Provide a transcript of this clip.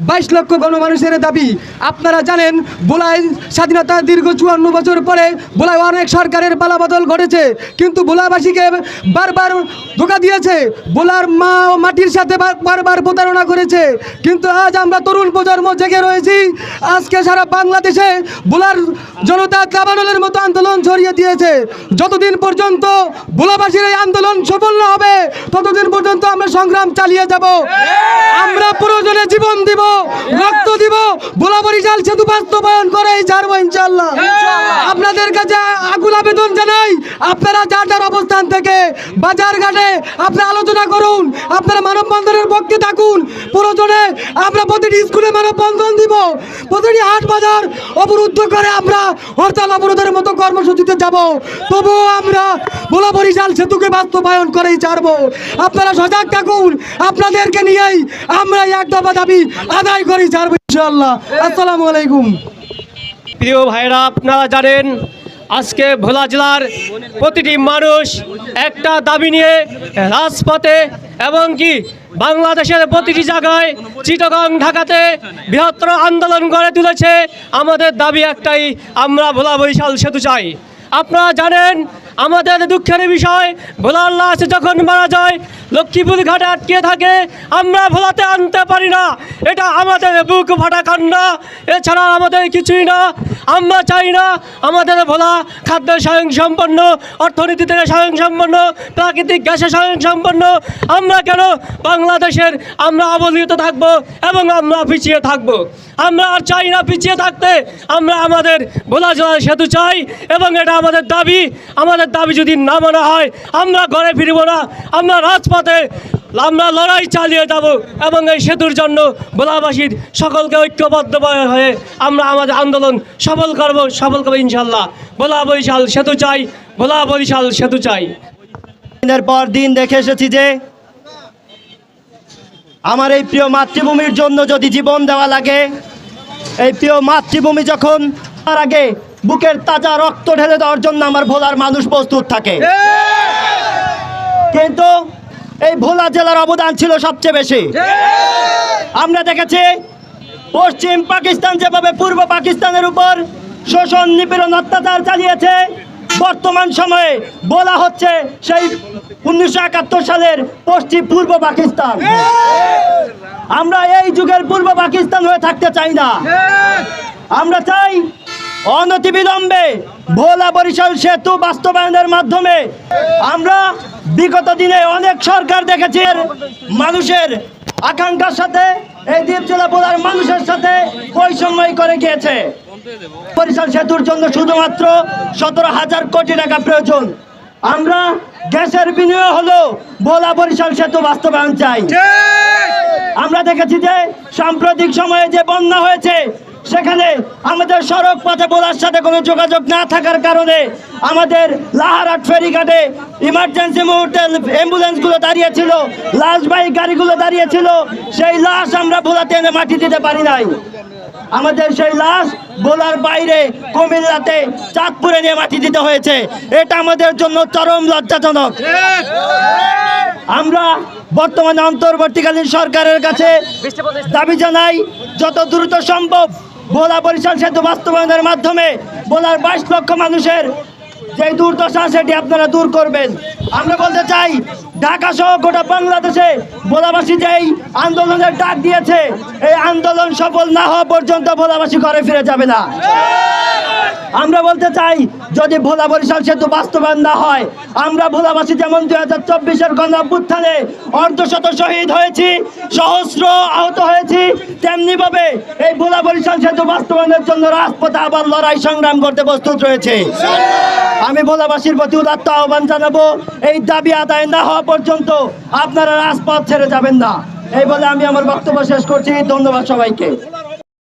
বাইশ লক্ষ গণমানুষের দাবি। আপনারা জানেন বোলায় স্বাধীনতা দীর্ঘ চুয়ান্ন বছর পরে বোলায় অনেক সরকারের পালাবদল ঘটেছে, কিন্তু বোলাবাসীকে বারবার ধোকা দিয়েছে। বোলার মা ও মাটির সাথে বার- বারবার প্রতারণা করেছে। কিন্তু আজ আমরা তরুণ প্রজন্ম জেগে রয়েছি। আজকে সারা বাংলাদেশে বোলার জনতা দাবানলের মতো আন্দোলন ছড়িয়ে দিয়েছে। যতদিন পর্যন্ত বোলাবাসীর এই আন্দোলন সফল হবে সংগ্রাম চালিয়ে যাব। আমরা প্রয়োজনে জীবন দিব রক্ত দিব বোলাবরি জাল সেতু বাস্তবায়ন করে এই ইনশাল্লাহ অবস্থান থেকে বাজার ঘাটে আপনারা আলোচনা করুন, আপনারা মানববন্ধনের পক্ষে থাকুন। প্রয়োজনে আমরা প্রতিটি স্কুলে মানববন্ধন দিব। প্রতিটি হাট বাজার অবরুদ্ধ করে আমরা হরতাল অবরোধের মতো কর্মসূচিতে যাব। তবুও আমরা বোলা বরিশাল সেতুকে বাস্তবায়ন করেই ছাড়বো। আপনারা সজাগ থাকুন, আপনাদেরকে নিয়েই আমরা এক দফা দাবি আদায় করেই ছাড়বো ইনশাল্লাহ আসসালামু আলাইকুম। প্রিয় ভাইরা, আপনারা জানেন আজকে ভোলা জেলার প্রতিটি মানুষ একটা দাবি নিয়ে রাজপথে এবং কি বাংলাদেশের প্রতিটি জায়গায় চিটগং ঢাকাতে বৃহত্তর আন্দোলন গড়ে তুলেছে, আমাদের দাবি একটাই, আমরা ভোলা বরিশাল সেতু চাই। আপনারা জানেন, আমাদের দুঃখের বিষয়, ভোলার লাশ যখন মারা যায়, লক্ষ্মীপুর ঘাটে আটকে থাকে, আমরা ভোলাতে আনতে পারি না। এটা আমাদের বুক ফাটা কান্না, এছাড়া আমাদের কিছুই না। আমরা চাই না আমাদের ভোলা খাদ্য স্বয়ং সম্পন্ন অর্থনীতি থেকে স্বয়ং সম্পন্ন প্রাকৃতিক গ্যাসে স্বয়ং সম্পন্ন আমরা কেন বাংলাদেশের আমরা অবহেলিত থাকব এবং আমরা পিছিয়ে থাকব? আমরা আর চাই না পিছিয়ে থাকতে। আমরা আমাদের ভোলা জেলার সেতু চাই এবং এটা আমাদের দাবি। আমাদের দাবি যদি না মানা হয়, আমরা ঘরে ফিরব না। আমরা রাজপথে আমরা লড়াই চালিয়ে যাব এবং এই সেতুর জন্য ভোলাবাসীর সকলকে ঐক্যবদ্ধ হয়ে আমরা আমাদের আন্দোলন সফল করব সফল করব ইনশাল্লাহ ভোলা বরিশাল সেতু চাই ভোলা বরিশাল সেতু চাই। দিনের পর দিন দেখে এসেছি যে আমার এই প্রিয় মাতৃভূমির জন্য যদি জীবন দেওয়া লাগে এই প্রিয় মাতৃভূমি যখন তার আগে বুকের তাজা রক্ত ঢেলে দেওয়ার জন্য আমার ভোলার মানুষ প্রস্তুত থাকে। কিন্তু এই ভোলা জেলার অবদান ছিল সবচেয়ে বেশি। আমরা দেখেছি, পশ্চিম পাকিস্তান যেভাবে পূর্ব পাকিস্তানের উপর শোষণ নিপীড়ন অত্যাচার চালিয়েছে, বর্তমান সময়ে বলা হচ্ছে সেই উনিশশো একাত্তর সালের পশ্চিম পূর্ব পাকিস্তান। আমরা এই যুগের পূর্ব পাকিস্তান হয়ে থাকতে চাই না। আমরা চাই অনতিবিলম্বে ভোলা বরিশাল সেতু বাস্তবায়নের মাধ্যমে আমরা বিগত দিনে অনেক সরকার দেখেছি মানুষের আকাঙ্ক্ষার সাথে এই দ্বীপ জেলা ভোলার মানুষের সাথে বৈষম্য করে গিয়েছে। বরিশাল সেতুর জন্য শুধুমাত্র সতেরো হাজার কোটি টাকা প্রয়োজন। আমরা গ্যাসের বিনিয়োগ হলো ভোলা বরিশাল সেতু বাস্তবায়ন চাই। আমরা দেখেছি যে সাম্প্রতিক সময়ে যে বন্যা হয়েছে সেখানে আমাদের সড়ক পথে বলার সাথে কোনো যোগাযোগ না থাকার কারণে আমাদের লাহারাট ফেরিঘাটে ইমার্জেন্সি মুহূর্তে অ্যাম্বুলেন্সগুলো দাঁড়িয়েছিল লাশবাহী গাড়িগুলো দাঁড়িয়েছিল, সেই লাশ আমরা বোলাতে এনে মাটি দিতে পারি নাই। আমাদের সেই লাশ বোলার বাইরে কুমিল্লাতে চাঁদপুরে নিয়ে মাটি দিতে হয়েছে। এটা আমাদের জন্য চরম লজ্জাজনক। আমরা বর্তমানে অন্তর্বর্তীকালীন সরকারের কাছে দাবি জানাই, যত দ্রুত সম্ভব ভোলা বরিশাল সেতু বাস্তবায়নের মাধ্যমে বোলার বাইশ লক্ষ মানুষের যে দুর্দশা সেটি আপনারা দূর করবেন। আমরা বলতে চাই, ঢাকা সহ গোটা বাংলাদেশে ভোলাবাসী যেই আন্দোলনের ডাক দিয়েছে, এই আন্দোলন সফল না হওয়া পর্যন্ত ভোলাবাসী ঘরে ফিরে যাবে না। আমরা বলতে চাই, যদি ভোলা বরিশাল সেতু বাস্তবায়ন না হয়, আমরা ভোলাবাসী যেমন দুই হাজার চব্বিশের গণ অভ্যুত্থানে অর্ধশত শহীদ হয়েছি, সহস্র আহত হয়েছি তেমনি ভাবে এই ভোলা বরিশাল সেতু বাস্তবায়নের জন্য রাজপথে আবার লড়াই সংগ্রাম করতে প্রস্তুত রয়েছে। আমি ভোলাবাসীর প্রতি উদাত্ত আহ্বান জানাব, এই দাবি আদায় না হওয়া পর্যন্ত আপনারা রাজপথ ছেড়ে যাবেন না। এই বলে আমি আমার বক্তব্য শেষ করছি। ধন্যবাদ সবাইকে।